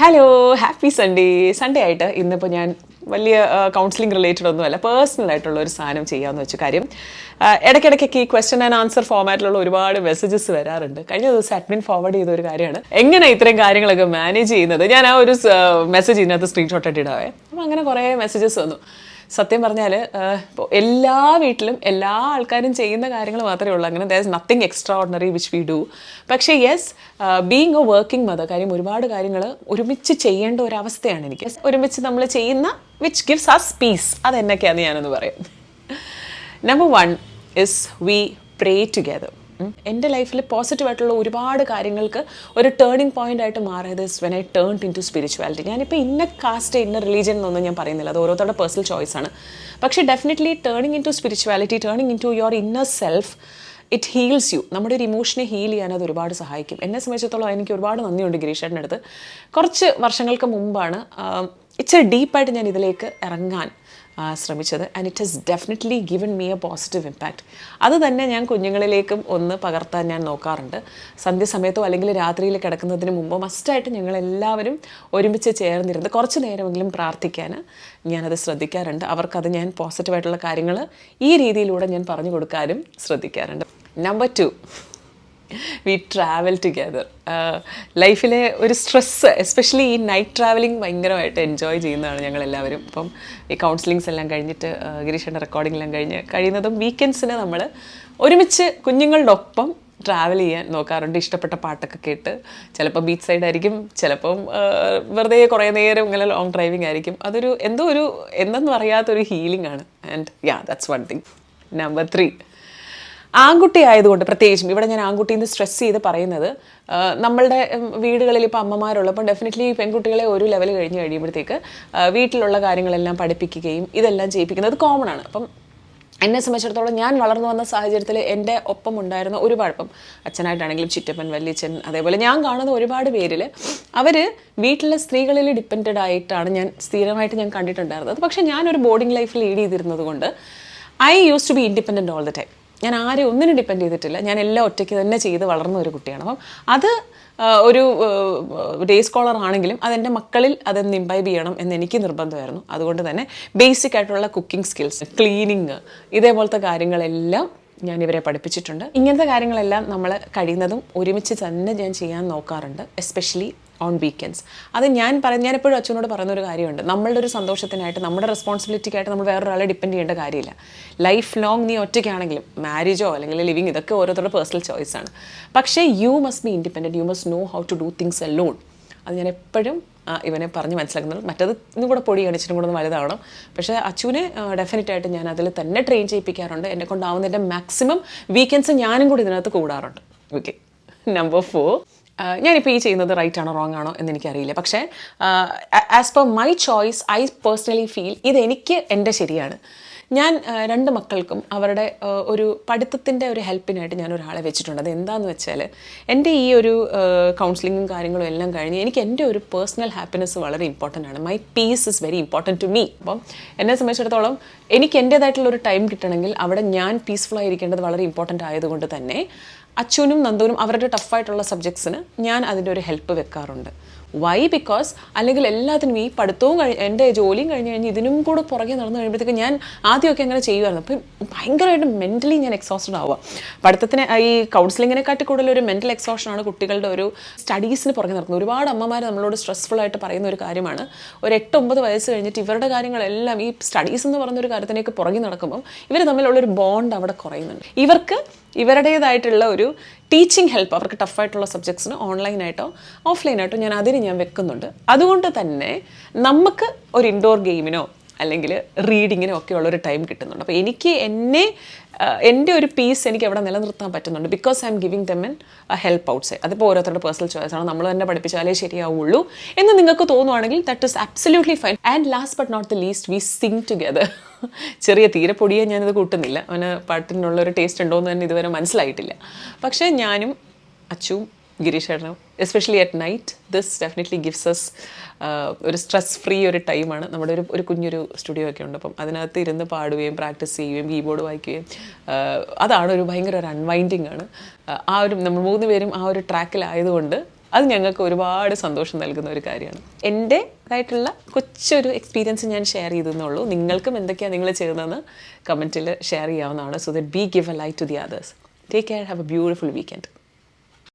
Hello happy Sunday Sunday ആയിട്ട് ഇന്നിപ്പോൾ ഞാൻ വലിയ കൗൺസിലിംഗ് റിലേറ്റഡ് ഒന്നുമല്ല പേഴ്സണൽ ആയിട്ടുള്ള ഒരു സാധനം ചെയ്യാമെന്ന് വെച്ച കാര്യം. ഇടയ്ക്കിടയ്ക്കൊക്കെ ഈ ക്വസ്റ്റൻ ആൻഡ് ആൻസർ ഫോമാറ്റിലുള്ള ഒരുപാട് മെസ്സേജസ് വരാറുണ്ട്. കഴിഞ്ഞ ദിവസം അഡ്മിൻ ഫോർവേഡ് ചെയ്ത ഒരു കാര്യമാണ്. എങ്ങനെ ഇത്രയും കാര്യങ്ങളൊക്കെ മാനേജ് ചെയ്യുന്നത്? ഞാൻ ആ ഒരു മെസ്സേജ് ഇതിനകത്ത് സ്ക്രീൻഷോട്ട് ഇട്ടിടാവേ ഇടാവേ. അപ്പം അങ്ങനെ കുറേ മെസ്സേജസ് വന്നു. സത്യം പറഞ്ഞാൽ ഇപ്പോൾ എല്ലാ വീട്ടിലും എല്ലാ ആൾക്കാരും ചെയ്യുന്ന കാര്യങ്ങൾ മാത്രമേ ഉള്ളൂ. അങ്ങനെ there is nothing extraordinary which we do പക്ഷേ yes being a working mother കാര്യം ഒരുപാട് കാര്യങ്ങൾ ഒരുമിച്ച് ചെയ്യേണ്ട ഒരു അവസ്ഥയാണ് എനിക്ക്. ഒരുമിച്ച് നമ്മൾ ചെയ്യുന്ന വിച്ച് ഗിവ്സ് അസ് പീസ് അതെന്നൊക്കെയാണെന്ന് ഞാനൊന്ന് പറയാം. Number one is we pray together എന്റെ ലൈഫിൽ പോസിറ്റീവായിട്ടുള്ള ഒരുപാട് കാര്യങ്ങൾക്ക് ഒരു ടേണിംഗ് പോയിന്റ് ആയിട്ട് മാറിയത് when I turn into spirituality ഞാനിപ്പോൾ ഇന്ന കാസ്റ്റ് ഇന്ന റിലീജിയൻ എന്നൊന്നും ഞാൻ പറയുന്നില്ല. അത് ഓരോരുത്തരുടെ പേഴ്സണൽ ചോയ്സ് ആണ്. പക്ഷേ definitely turning into spirituality turning into your inner self it heals you നമ്മുടെ ഒരു ഇമോഷനെ ഹീൽ ചെയ്യാൻ അത് ഒരുപാട് സഹായിക്കും. എന്നെ സംബന്ധിച്ചിടത്തോളം എനിക്ക് ഒരുപാട് നന്ദിയുണ്ട് ഗിരീഷേട്ടന്റെ അടുത്ത്. കുറച്ച് വർഷങ്ങൾക്ക് മുമ്പാണ് ഇച്ചിരി ഡീപ്പായിട്ട് ഞാൻ ഇതിലേക്ക് ഇറങ്ങാൻ ശ്രമിച്ചത്. And it has definitely given me a positive impact അത് തന്നെ ഞാൻ കുഞ്ഞുങ്ങളിലേക്കും ഒന്ന് പകർത്താൻ ഞാൻ നോക്കാറുണ്ട്. സന്ധ്യസമയത്തോ അല്ലെങ്കിൽ രാത്രിയിൽ കിടക്കുന്നതിന് മുമ്പോ മസ്റ്റായിട്ട് ഞങ്ങളെല്ലാവരും ഒരുമിച്ച് ചേർന്നിരുന്ന് കുറച്ച് നേരമെങ്കിലും പ്രാർത്ഥിക്കാൻ ഞാനത് ശ്രദ്ധിക്കാറുണ്ട്. അവർക്കത് ഞാൻ പോസിറ്റീവായിട്ടുള്ള കാര്യങ്ങൾ ഈ രീതിയിലൂടെ ഞാൻ പറഞ്ഞു കൊടുക്കാനും ശ്രദ്ധിക്കാറുണ്ട്. Number two we travel together ലൈഫിലെ ഒരു സ്ട്രെസ്സ് എസ്പെഷ്യലി ഈ നൈറ്റ് ട്രാവലിംഗ് ഭയങ്കരമായിട്ട് എൻജോയ് ചെയ്യുന്നതാണ് ഞങ്ങൾ എല്ലാവരും ഇപ്പം ഈ കൗൺസിലിങ്സ് എല്ലാം കഴിഞ്ഞിട്ട് ഗിരീഷിന്റെ റെക്കോർഡിംഗ് എല്ലാം കഴിഞ്ഞ് കഴിയുന്നതും വീക്കെൻഡ്സിന് നമ്മൾ ഒരുമിച്ച് കുഞ്ഞുങ്ങളുടെ ഒപ്പം ട്രാവൽ ചെയ്യാൻ നോക്കാറുണ്ട്. ഇഷ്ടപ്പെട്ട പാട്ടൊക്കെ കേട്ട്. ചിലപ്പോൾ ബീച്ച് സൈഡ് ആയിരിക്കും ചിലപ്പം വെറുതെ കുറേ നേരം ഇങ്ങനെ ലോങ് ഡ്രൈവിംഗ് ആയിരിക്കും. അതൊരു എന്തോ ഒരു എന്തെന്ന് പറയാത്തൊരു ഹീലിംഗ് ആണ്. And yeah that's one thing number three ആൺകുട്ടി ആയതുകൊണ്ട് പ്രത്യേകിച്ചും ഇവിടെ ഞാൻ ആൺകുട്ടീന്ന് സ്ട്രെസ് ചെയ്ത് പറയുന്നത് നമ്മളുടെ വീടുകളിൽ ഇപ്പോൾ അമ്മമാരുള്ളപ്പോൾ ഡെഫിനറ്റ്ലി പെൺകുട്ടികളെ ഒരു ലെവൽ കഴിഞ്ഞ് കഴിയുമ്പോഴത്തേക്ക് വീട്ടിലുള്ള കാര്യങ്ങളെല്ലാം പഠിപ്പിക്കുകയും ഇതെല്ലാം ചെയ്യിപ്പിക്കുന്നത് കോമൺ ആണ്. അപ്പം എന്നെ സംബന്ധിച്ചിടത്തോളം ഞാൻ വളർന്നു വന്ന സാഹചര്യത്തിൽ എന്റെ ഒപ്പം ഉണ്ടായിരുന്ന ഒരുപാട് ഇപ്പം അച്ഛനായിട്ടാണെങ്കിലും ചിറ്റപ്പൻ വല്യച്ഛൻ അതേപോലെ ഞാൻ കാണുന്ന ഒരുപാട് പേരിൽ അവർ വീട്ടിലെ സ്ത്രീകളിൽ ഡിപ്പെൻഡ് ആയിട്ടാണ് ഞാൻ സ്ഥിരമായിട്ട് ഞാൻ കണ്ടിട്ടുണ്ടായിരുന്നത്. പക്ഷേ ഞാനൊരു ബോർഡിംഗ് ലൈഫ് ലീഡ് ചെയ്തിരുന്നത് കൊണ്ട് I use to be independent all the time ഞാൻ ആരെയും ഒന്നിനും ഡിപ്പെൻഡ് ചെയ്തിട്ടില്ല. ഞാൻ എല്ലാം ഒറ്റയ്ക്ക് തന്നെ ചെയ്ത് വളർന്ന ഒരു കുട്ടിയാണ്. അപ്പം അത് ഒരു ഡേ സ്കോളർ ആണെങ്കിലും അതെന്റെ മക്കളിൽ അതൊന്ന് ഇമ്പൈബ് ചെയ്യണം എന്ന് എനിക്ക് നിർബന്ധമായിരുന്നു. അതുകൊണ്ട് തന്നെ ബേസിക് ആയിട്ടുള്ള കുക്കിംഗ് സ്കിൽസ് ക്ലീനിങ് ഇതേപോലത്തെ കാര്യങ്ങളെല്ലാം ഞാൻ ഇവരെ പഠിപ്പിച്ചിട്ടുണ്ട്. ഇങ്ങനത്തെ കാര്യങ്ങളെല്ലാം നമ്മൾ കഴിയുന്നതും ഒരുമിച്ച് തന്നെ ഞാൻ ചെയ്യാൻ നോക്കാറുണ്ട്. എസ്പെഷ്യലി ഓൺ വീക്കെൻഡ്സ് അത് ഞാൻ പറയും ഞാൻ എപ്പോഴും അച്ഛനോട് പറയുന്ന ഒരു കാര്യമുണ്ട്. നമ്മളുടെ ഒരു സന്തോഷത്തിനായിട്ട് നമ്മുടെ റെസ്പോൺസിബിലിറ്റിക്കായിട്ട് നമ്മൾ വേറൊരാളെ ഡിപ്പെൻഡ് ചെയ്യേണ്ട കാര്യമില്ല. ലൈഫ് ലോങ് നീ ഒറ്റയ്ക്കാണെങ്കിലും മാരേജോ അല്ലെങ്കിൽ ലിവിങ് ഇതൊക്കെ ഓരോരുത്തരുടെ പേഴ്സണൽ ചോയ്സ് ആണ്. പക്ഷേ you must be independent you must know how to do things alone അത് ഞാൻ എപ്പോഴും ഇവനെ പറഞ്ഞ് മനസ്സിലാക്കുന്നത്. മറ്റത് ഇന്നും കൂടെ പൊടി കാണിച്ചിട്ടും കൂടെ ഒന്ന് വലുതാവണം. പക്ഷേ അച്ചുവിനെ ഡെഫിനറ്റ് ആയിട്ട് ഞാൻ അതിൽ തന്നെ ട്രെയിൻ ചെയ്യിപ്പിക്കാറുണ്ട്. എന്നെ കൊണ്ടാവുന്നതിന്റെ മാക്സിമം വീക്കെൻഡ്സ് ഞാനും കൂടി ഇതിനകത്ത് കൂടാറുണ്ട്. ഓക്കെ നമ്പർ ഫോർ ഞാനിപ്പോൾ ഈ ചെയ്യുന്നത് റൈറ്റ് ആണോ റോങ് ആണോ എന്ന് എനിക്കറിയില്ല പക്ഷേ as per my choice I personally feel ഇതെനിക്ക് എന്റെ ശരിയാണ്. ഞാൻ രണ്ട് മക്കൾക്കും അവരുടെ ഒരു പഠിത്തത്തിന്റെ ഒരു ഹെൽപ്പിനായിട്ട് ഞാൻ ഒരാളെ വെച്ചിട്ടുണ്ട്. അത് എന്താണെന്ന് വെച്ചാൽ എന്റെ ഈ ഒരു കൗൺസിലിങ്ങും കാര്യങ്ങളും എല്ലാം കഴിഞ്ഞ് എനിക്ക് എന്റെ ഒരു പേഴ്സണൽ ഹാപ്പിനെസ് വളരെ ഇമ്പോർട്ടന്റ് ആണ്. My peace is very important to me അപ്പം എന്നെ സംബന്ധിച്ചിടത്തോളം എനിക്ക് എന്റേതായിട്ടുള്ള ഒരു ടൈം കിട്ടണമെങ്കിൽ അവിടെ ഞാൻ പീസ്ഫുൾ ആയിരിക്കേണ്ടത് വളരെ ഇമ്പോർട്ടന്റ് ആയതുകൊണ്ട് തന്നെ അച്ഛനും നന്ദുവിനും അവരുടെ ടഫായിട്ടുള്ള സബ്ജക്ട്സിന് ഞാൻ അതിന്റെ ഒരു ഹെൽപ്പ് വെക്കാറുണ്ട്. വൈ ബിക്കോസ് അല്ലെങ്കിൽ എല്ലാത്തിനും ഈ പഠിത്തവും കഴിഞ്ഞ് എന്റെ ജോലിയും കഴിഞ്ഞ് കഴിഞ്ഞ് ഇതിനും കൂടെ പുറകെ നടന്നു കഴിയുമ്പോഴത്തേക്ക് ഞാൻ ആദ്യമൊക്കെ അങ്ങനെ ചെയ്യുമായിരുന്നു അപ്പം ഭയങ്കരമായിട്ട് മെന്റലി ഞാൻ എക്സോസ്റ്റഡ് ആവുക. പഠിത്തത്തിന് ഈ കൗൺസിലിങ്ങിനെക്കാട്ടി കൂടുതൽ ഒരു മെന്റൽ എക്സോഷനാണ് കുട്ടികളുടെ ഒരു സ്റ്റഡീസിന് പുറകെ നടക്കുന്നത്. ഒരുപാട് അമ്മമാർ നമ്മളോട് സ്ട്രെസ്ഫുൾ ആയിട്ട് പറയുന്ന ഒരു കാര്യമാണ്. ഒരു എട്ട് ഒമ്പത് വയസ്സ് കഴിഞ്ഞിട്ട് ഇവരുടെ കാര്യങ്ങളെല്ലാം ഈ സ്റ്റഡീസ് എന്ന് പറയുന്ന ഒരു കാര്യത്തിനേക്ക് പുറകെ നടക്കുമ്പം ഇവർ തമ്മിലുള്ളൊരു ബോണ്ട് അവിടെ കുറയുന്നുണ്ട്. ഇവർക്ക് ഇവരുടേതായിട്ടുള്ള ഒരു ടീച്ചിങ് ഹെൽപ്പ് അവർക്ക് ടഫായിട്ടുള്ള സബ്ജക്ട്സിന് ഓൺലൈനായിട്ടോ ഓഫ്ലൈനായിട്ടോ ഞാൻ അതിന് ഞാൻ വെക്കുന്നുണ്ട്. അതുകൊണ്ട് തന്നെ നമുക്ക് ഒരു ഇൻഡോർ ഗെയിമിനോ അല്ലെങ്കിൽ റീഡിങ്ങിനൊക്കെ ഉള്ളൊരു ടൈം കിട്ടുന്നുണ്ട്. അപ്പോൾ എനിക്ക് എന്നെ എന്റെ ഒരു പീസ് എനിക്ക് അവിടെ നിലനിർത്താൻ പറ്റുന്നുണ്ട്. Because I'm giving them and help outside അതിപ്പോൾ ഓരോരുത്തരുടെ പേഴ്സണൽ ചോയ്സ് ആണ്. നമ്മൾ തന്നെ പഠിപ്പിച്ചാലേ ശരിയാവുള്ളൂ. എന്ന് നിങ്ങൾക്ക് തോന്നുവാണെങ്കിൽ that is absolutely fine and last but not the least we sing together ചെറിയ തീരെ പൊടിയെ ഞാനിത് കൂട്ടുന്നില്ല. അവന് പാട്ടിനുള്ള ഒരു ടേസ്റ്റ് ഉണ്ടോ എന്ന് തന്നെ ഇതുവരെ മനസ്സിലായിട്ടില്ല. പക്ഷേ ഞാനും അച്ചുവും ഗിരീഷ് ചേട്ടനും. Especially at night this definitely gives us ഒരു സ്ട്രെസ് ഫ്രീ ഒരു ടൈമാണ് നമ്മുടെ ഒരു ഒരു കുഞ്ഞൊരു സ്റ്റുഡിയോ ഒക്കെ ഉണ്ട്. അപ്പം അതിനകത്ത് ഇരുന്ന് പാടുകയും പ്രാക്ടീസ് ചെയ്യുകയും കീബോർഡ് വായിക്കുകയും അതാണ് ഒരു ഭയങ്കര ഒരു അൺവൈൻഡിങ് ആണ്. ആ ഒരു നമ്മൾ മൂന്ന് പേരും ആ ഒരു ട്രാക്കിലായതുകൊണ്ട് അത് ഞങ്ങൾക്ക് ഒരുപാട് സന്തോഷം നൽകുന്ന ഒരു കാര്യമാണ്. എന്റെ ആയിട്ടുള്ള കൊച്ചൊരു എക്സ്പീരിയൻസ് ഞാൻ ഷെയർ ചെയ്തെന്നുള്ളൂ നിങ്ങൾക്കും എന്തൊക്കെയാണ് നിങ്ങൾ ചെയ്യുന്നതെന്ന് കമന്റിൽ ഷെയർ ചെയ്യാവുന്നതാണ്. So that be give a light to the others take care have a beautiful weekend